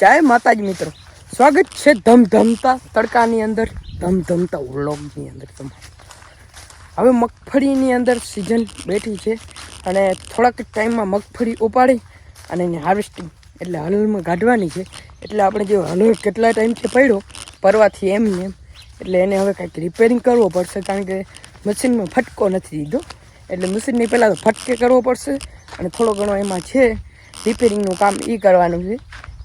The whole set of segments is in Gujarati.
જય માતાજી મિત્રો. સ્વાગત છે ધમધમતા તડકાની અંદર, ધમધમતા વ્લોગની અંદર તમારું. હવે મગફળીની અંદર સિઝન બેઠી છે અને થોડાક ટાઈમમાં મગફળી ઉપાડી અને એની હાર્વેસ્ટિંગ એટલે હલમાં કાઢવાની છે. એટલે આપણે જે હલર કેટલા ટાઈમથી પડ્યો, પરવાથી એમ ને એમ. એટલે એને હવે કંઈક રિપેરિંગ કરવો પડશે, કારણ કે મશીનમાં ફટકો નથી દીધો. એટલે મશીનની પહેલાં તો ફટકે કરવો પડશે અને થોડો ઘણો એમાં છે રિપેરિંગનું કામ એ કરવાનું છે.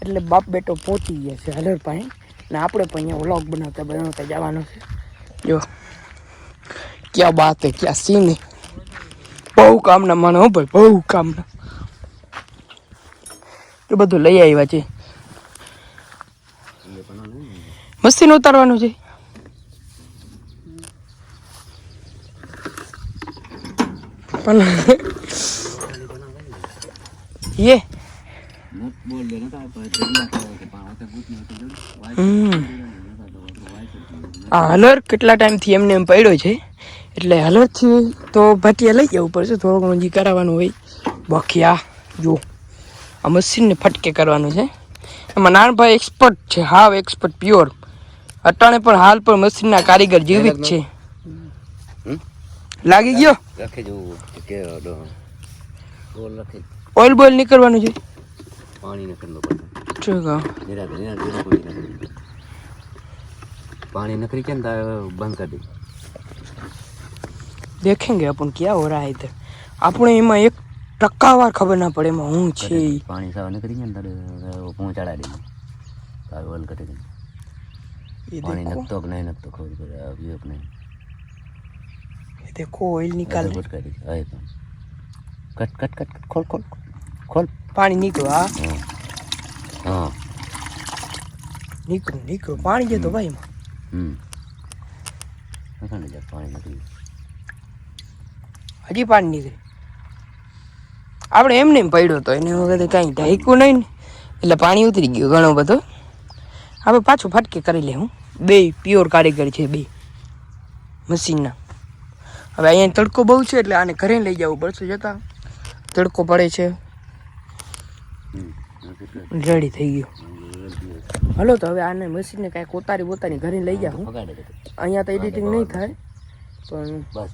એટલે બાપ બેટો પહોંચી ગયા છે હલર પાસે ને આપણે પણ અહીંયા વ્લોગ બનાવતા બનાવતા જવાનું છે. જો. ક્યાં બાત ક્યાં સીન હે. બહુ કામના માણો ભાઈ, બહુ કામના. એ બધું લઈ આવ્યા છે. મશીન ઉતારવાનું છે. પણ હમ આ હલર કેટલા ટાઈમથી એમને એમ પડ્યો છે? એટલે હલરથી તો ભાટિયા લઈ જવું પડશે થોડો ઘણું જે કરાવવાનું હોય. બાકી આ જો આ મશીનને ફટકે કરવાનું છે. એમાં નાનભાઈ એક્સપર્ટ છે હાવ એક્સપર્ટ પ્યોર અટાણે પણ હાલ પણ મશીનના કારીગર જીવિત છે. લાગી ગયો? જવું ઓઇલ બોઇલ નીકળવાનું છે. पानी न करना पड़ता ठीक है निरा निरा निरा कोई ना पानी नकरी के अंदर बंद कर दे देखेंगे अपन क्या हो रहा है इधर આપણે એમાં એક ટક્કાવાર ખબર ના પડે એમાં હું છે પાણી સાવ નકરી કે અંદર પહોંચાડા દે તાર વલ કટે પાણી નકતો કે નહીં નકતો ખબર પડે આવ્યો કે નહીં देखो ऑयल निकाल कट कट कट कट खोल खोल खोल પાણી નીકળો હા? નીકળું નીકળું. પાણી જતો ભાઈ એમાં. હજી પાણી નીકળે. આપણે એમ પડ્યો તો એને વખતે કાંઈ ઢાંક્યું નહીં ને. એટલે પાણી ઉતરી ગયું ઘણો બધો. હવે પાછું ફટકે કરી લે હું. બે પ્યોર કારીગર છે બે મશીનના. હવે અહીંયા તડકો બહુ છે એટલે આને ઘરે લઈ જવું પડશે જતા. તડકો પડે છે. રેડી થઈ ગયો. હલો, તો હવે આને મશીનને કાંઈક ઉતારી બોતારી ઘરે લઈ જાઉં અહીંયા તો એડિટિંગ નહીં થાય, પણ બસ.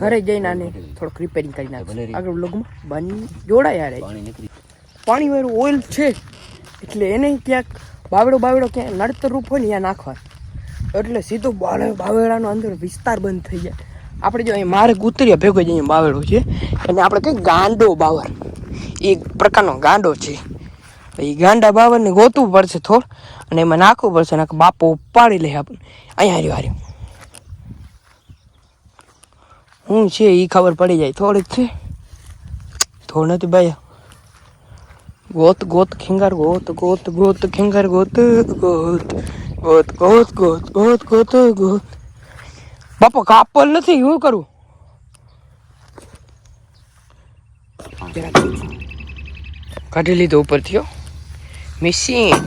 ઘરે જઈને આને થોડુંક રિપેરિંગ કરી નાખે. આગળ બ્લોગમાં બની જોડાય યાર પાણી વાળું ઓઇલ છે, એટલે એને ક્યાંક બાવડો બાવડો ક્યાંક નડતર રૂપ હોય ને ત્યાં નાખવા. એટલે સીધો બાવે બાવેડાનો અંદર વિસ્તાર બંધ થઈ જાય. આપણે જો અહીં મારે ઉતરીએ ભેગો જઈએ બાવેડો છે અને આપણે કંઈક ગાંડો બાવર એ પ્રકારનો ગાંડો છે. એ ગાંડા બાવરને ગોતવું પડશે થોડ, અને એમાં નાખવું પડશે, નાખ બાપો ઉપાડી લે આપણને. અહીંયા હાર્યો હાર્યો હું છે એ ખબર પડી જાય, થોડીક છે. થોડ નથી ભાઈ. ગોત ગોત, ખેંગાર, ગોત ગોત ગોત, ખેંગાર, ગોત ગોત ગોત ગોત ગોત ગોત ગોત ગોત. બાપો કાપલ નથી શું કરું? કાઢી લીધો ઉપરથી મિશીન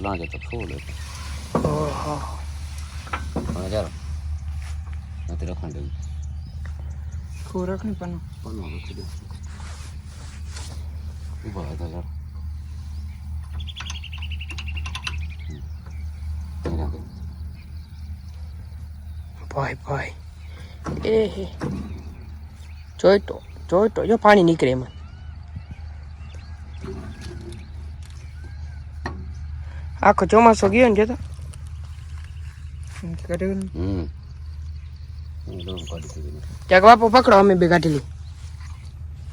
લાગે તો ફૂલ ઓહો પણ ચાલો નથી રખણ દેવું ખોરાક નહીં પણ પણ ઊભા હતા ચાલો ભાઈ ભાઈ એ જોઈ તો જોઈ તો જો પાણી નીકળે એમાં. આખો ચોમાસો ગયો ને જતો ક્યાંક બાપુ પકડો અમે બે કાઢી લઈ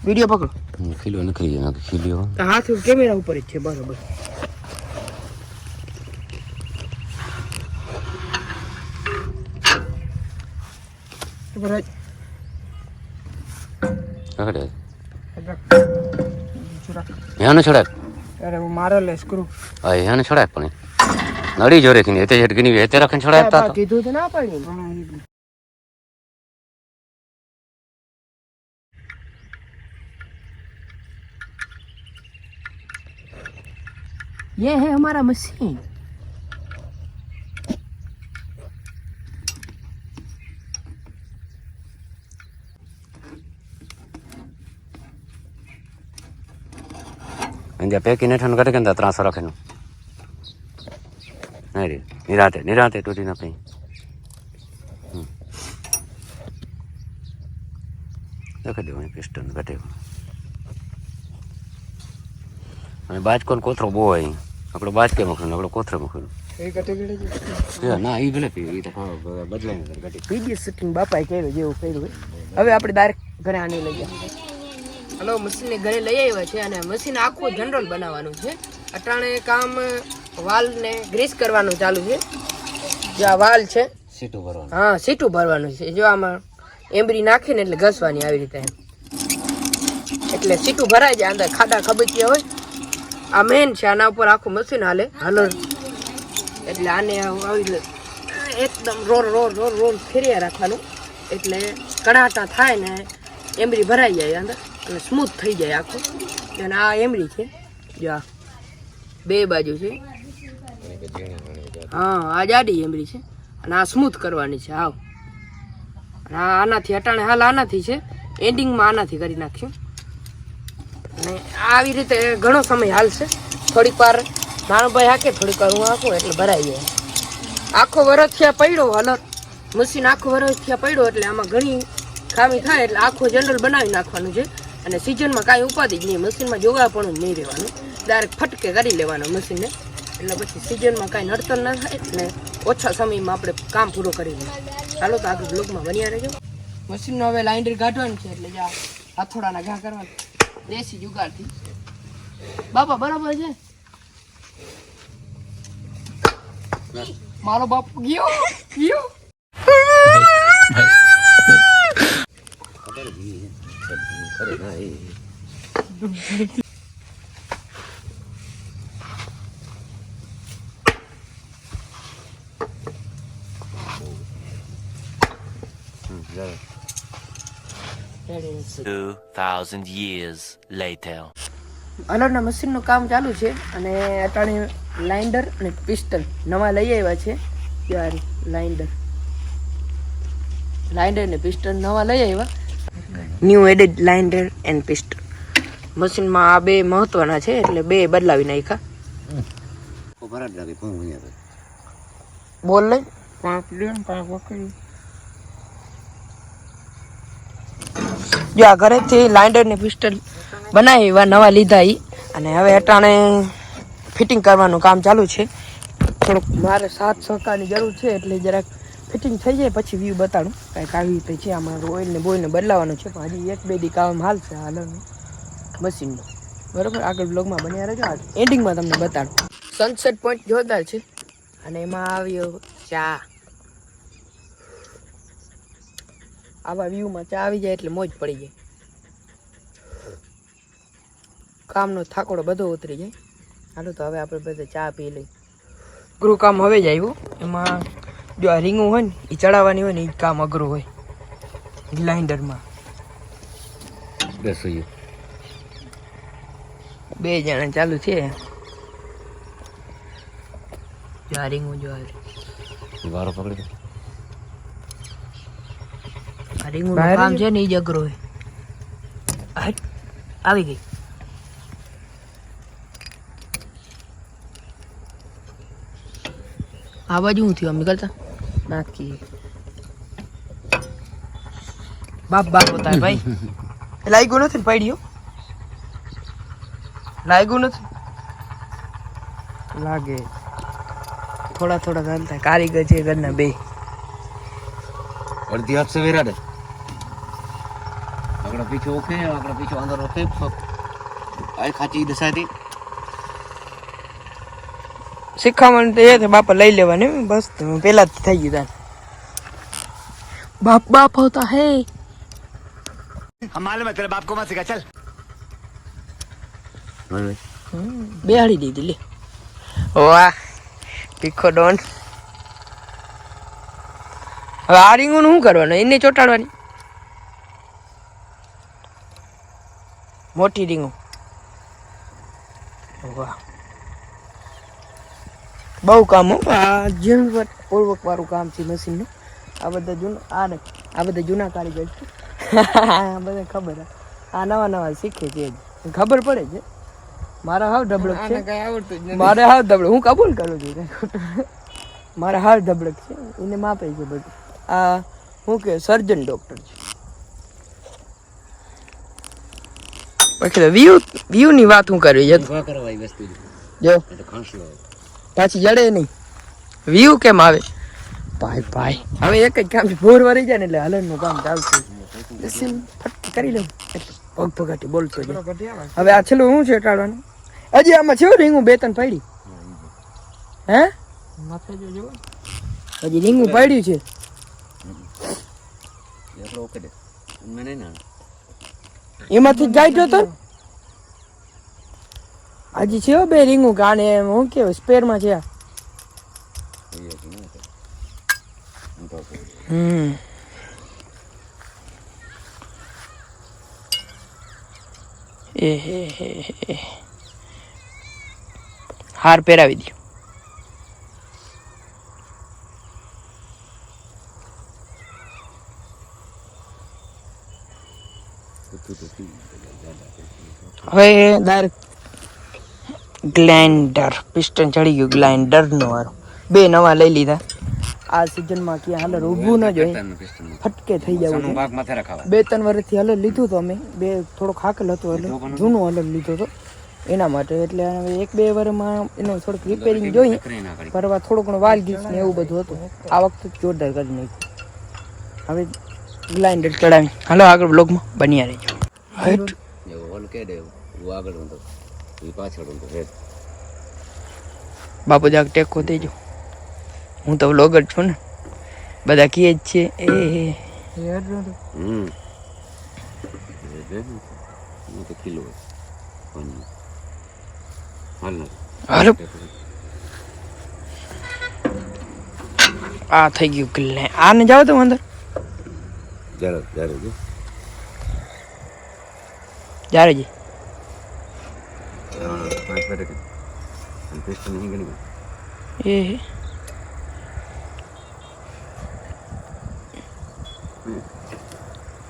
વીડિયો પકડો. ખીલ્યો ખીલો નખરી જાય ખીલ્યો. તો હાથ કેમેરા ઉપર જ છે બરોબર. બરાબર. રખડે હેને છડાક અરે હું મારે લે સ્ક્રૂ હા હેને છડાક પણ એ. નડી જોરે ખીની એતે ઝટકીની એતે રખણ છડાક તા તો કીધું તો ના પાડી ये है हमारा मशीन કરે કે ને ત્રાસો રાખેનું નહીં રે નિરાતે નિરાતે તૂટી ના પઈ દેખાઈ દેવું પિસ્ટન ઘટે અને બાજકો કોથરો બહુ હોય આપણો બાજકે મૂકવાનું આપણો કોથરો મૂકવાનું ના એ ભલે પી એ તો ને ઘટી પ્રીવિયસ બાપાએ કર્યું જેવું કર્યું હવે આપણે ડાયરેક્ટ ઘરે આની લઈ ગયા હલો મશીનને ઘરે લઈ આવ્યા છે અને મશીન આખું જનરલ બનાવવાનું છે. અટાણે કામ વાલને ગ્રીસ કરવાનું ચાલુ છે. જે આ વાલ છે. સીટું ભરવાનું. હા સીટું ભરવાનું છે. જો આમાં એમરી નાખીને એટલે ઘસવાની આવી રીતે. એટલે સીટું ભરાઈ જાય અંદર ખાડા ખબચિયા હોય. આ મેન છે આના ઉપર આખું મશીન હાલે હલર. એટલે આને આવી રીતે એકદમ રોર રોર રોર રોર ફેર્યા રાખવાનું. એટલે કડાટા થાય ને એમરી ભરાઈ જાય અંદર. અને સ્મૂથ થઈ જાય આખું. અને આ એમરી છે. જો આ બે બાજુ છે. હા, આ જાડી એમરી છે. અને આ સ્મૂથ કરવાની છે આવ અને આ આનાથી અટાણે હાલ આનાથી છે. એન્ડિંગમાં આનાથી કરી નાખ્યું. અને આવી રીતે ઘણો સમય હાલશે થોડીક વાર નાનો ભાઈ હાકે, થોડીક વાર હું હાકું, એટલે ભરાઈ જાય. આખો વરસ થયા પડ્યો, હાલત. મશીન આખો વરસ થયા પડ્યો, એટલે આમાં ઘણી ખામી થાય, એટલે આખો જનરલ બનાવી નાખવાનું છે. અને સિઝનમાં કાંઈ ઉપાધિ જ નહીં. મશીનમાં જોવા પણ નહીં રહેવાનું. ડાયરેક્ટ ફટકે કરી લેવાનું મશીનને. એટલે પછી સિઝનમાં કાંઈ નડતર ના થાય ને ઓછા સમયમાં આપણે કામ પૂરું કરી લઈએ. ચાલો તો આગળ બ્લોગમાં બન્યા રહેજો. મશીનનો હવે લાઇન્ડર કાઢવાનું છે એટલે જા હથોડાના ઘા કરવાના દેશી જુગારથી. બાપા બરાબર છે? મારો બાપ ગયો ગયો. ખરે ભાઈ. Two thousand years કામ ચાલુ છે અને અટાણે લાઇન્ડર અને પિસ્ટલ નવા લઈ આવ્યા છે. ત્યારે લાઇન્ડર. લાઇન્ડર ને પિસ્ટલ નવા લઈ આવ્યા. New added liner and pistol મશીનમાં આ બે મહત્વના છે એટલે બે બદલાવી નાખ્યા. બોલ લઈ લે જો આ ઘરેથી લાઇન્ડર ને પિસ્ટલ બનાવી એવા નવા લીધા ઈ. અને હવે અટાણે ફિટિંગ કરવાનું કામ ચાલુ છે. થોડુંક મારે સાથ સહકારની જરૂર છે એટલે જરાક ફિટિંગ થઈ જાય પછી વ્યૂ બતાડું. કાંઈક આવી રીતે છે આમાં ઓઇલને બોઇલને બદલાવાનું છે, પણ હજી એક બે દી કામ હાલશે હાલનું મશીનનું. બરોબર? આગળ બ્લોગમાં બન્યા રહેજો. એન્ડિંગમાં તમને બતાડું. સનસેટ પોઈન્ટ જોરદાર છે. અને એમાં આવ્યો ચા. આવા વ્યૂમાં ચા આવી જાય એટલે મોજ પડી જાય. કામનો થાકોડો બધો ઉતરી જાય. હાલો તો હવે આપણે બધા ચા પી લઈ ગૃહ કામ હવે જ આવ્યું. એમાં જો આ રીંગું હોય ને એ ચડાવવાની હોય ને એ કામ અઘરું હોય. ગ્લાઇન્ડરમાં બેસો બે જણા ચાલુ છે. જો રીંગું જો વારો પકડી આ રીંગુંનું કામ છે ને એ જ અઘરું હોય. આવી ગઈ. આ બાજુ હું થયું? આમ નીકળતા? નાખી. બાપ બાપ હોતા ભાઈ. એ લાગ્યું નથી ને પડ્યું? લાગ્યું નથી? લાગે. થોડા થોડા ચાલતા કારીગર છે ઘરના બે. અડધી હાથ સે વેરા દે આગળ પીછો ઓકે આગળ પીછો અંદર ઓકે. આ ખાચી દસાતી શીખવાનું તો એ છે બાપા લઈ લેવાની બસ પેલા જ થઈ ગયું બાપ બાપ હોતા હે. હવે બેહાડી દીધી લે. વાહ તીખો ડોન. હવે આ રીંગું શું કરવાનું? એને ચોટાડવાની? મોટી રીંગું વાહ. બહુ કામ હો. આ ઝીણવટ પૂર્વક વાળું કામ છે મશીનનું આ બધા જૂના આ ને આ બધા જૂના કારીગર છે. આ બધા ખબર આ નવા નવા શીખે છે ખબર પડે છે. મારા હાવ ધબડક છે. કઈ આવડતું જ મારે હાવ ધબડક. હું કબૂલ કરું છું મારે હાવ ધબડક છે. એને માપે છે બધું. આ હું કે સર્જન ડોક્ટર છે. પછી વ્યૂ વ્યૂ ની વાત હું કરવી જો. જો એટલે ખાંસલો. પાછી જડે નહીં. વ્યૂ કેમ આવે? ભાઈ ભાઈ. હવે એક જ કામ ભોર વરી જાય ને એટલે હલનનું કામ ચાલશે બેસીને ફટ કરી લઉં. પગ પગાટી બોલતો હવે આ છેલ્લું શું છે ટાળવાનું? હજી આમાં છે રીંગું બે ત્રણ પાડી. હે? હજી રીંગું પાડ્યું છે. આપણે ઓકે દે મને નહીં ના? એમાંથી જાય તો હજી છે બે રીંગું કાને એમ હું કેવાય સ્પેરમાં છે હમ. એ હે હે હે હાર પહેરાવી દો હવે ડાયરેક્ટ ગ્લાઇન્ડર પિસ્ટન ચડી ગયું ગ્લાઇન્ડર નો વારો બે નવા લઈ લીધા. આ સિઝનમાં ક્યાં હાલે ઊભું ન જોઈએ. ફટકે થઈ જવું બે ત્રણ વર્ષથી હલર લીધું તો અમે. બે થોડોક હાકલ હતો એટલે જૂનું હલર લીધો હતો એના માટે એટલે હવે એક બે વર્ષમાં એનો થોડુંક રિપેરિંગ જોઈ ફરવા થોડું ઘણું વાલ ગીસ ને એવું બધું હતું. આ વખતે જોરદાર કરી નાખ્યું. હવે ગ્લાઇન્ડર ચડાવી હાલો આગળ બ્લોગમાં બન્યા રહેજો. હેટ એવું કે દે આગળ એ પાછળ ઊંધો હેડ બાપુ જાક ટેકો દેજો હું તો બ્લોગર છું ને. બધા કહે જ છે એ નો હમ ને. હું તો કિલો હાલ. ના આ થઈ ગયું ગ્લે આને જાઓ તો અંદર. જરા જરા જી જ્યારે જી. પેસ્ટ નહીં ગણી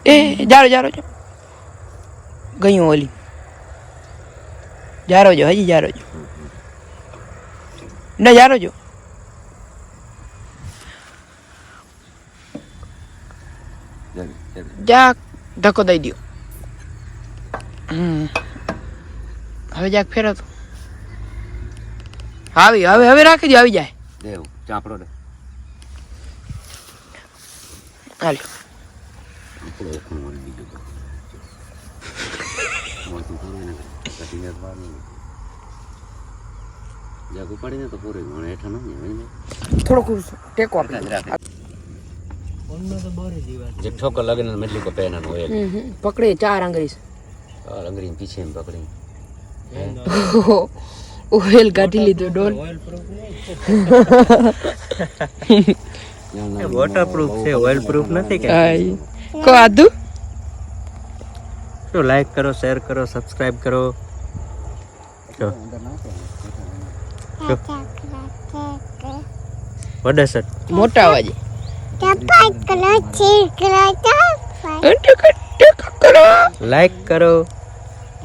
એ. જારો જારો જો ગયું ઓલી જારો જો હજી જારો જો ના જારો જો જરા ધક્કો દઈ દો હમ હવે જાક ફેરો તો આવી હવે હવે રાખી દો આવી જાય દેવ ચાપડો દે હાલ આપણો ઓખું મળી બીજું મળતું થોડું ને કટીને બહાર નહીં જાગ ઉપાડીને તો પૂરે મને હેઠા ન હોય થોડોક ટેકો આપી દો. ફોનનો તો બરે દીવા જે ઠોકર લગે ને મેટલી કો પહેના હોય હમ હમ. પકડે ચાર આંગળી આ અંગ્રેજી પીછે એમ પકડી ઓઇલ કાઢી લીધો ડોલ ઓઇલ પ્રૂફ વોટરપ્રૂફ છે ઓઇલ પ્રૂફ નથી કે. આઈ કો આદુ શું લાઈક કરો શેર કરો સબસ્ક્રાઇબ કરો. જો. વોટ ડઝ ઇટ મોટા અવાજે. લાઈક કરો.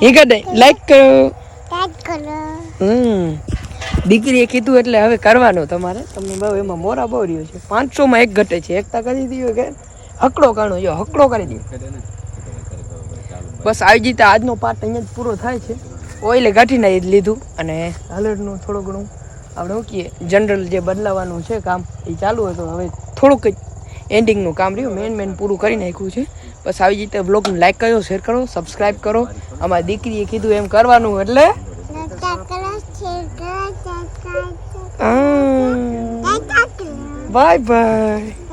એ કદાય લાઈક કરો. હમ. દીકરીએ કીધું એટલે હવે કરવાનું તમારે. તમને બહુ એમાં મોરા બહુ રહ્યો છે. પાંચસો માં એક ઘટે છે. એકતા કરી દીધો કે? હકડો કાણો જો હકડો કરી દો બસ આવી રીતે આજનો પાર્ટ અહીંયા જ પૂરો થાય છે. ઓઇલે કાઢીને નાખી જ લીધું અને હલરનું થોડું ઘણું આપણે શું કહીએ જનરલ જે બદલાવાનું છે કામ એ ચાલુ હતું હવે થોડુંક જ એન્ડિંગનું કામ રહ્યું. મેન મેન પૂરું કરી નાખ્યું છે. બસ આવી રીતે બ્લોગને લાઈક કરો શેર કરો સબસ્ક્રાઈબ કરો. અમારી દીકરીએ કીધું એમ કરવાનું એટલે? Bye bye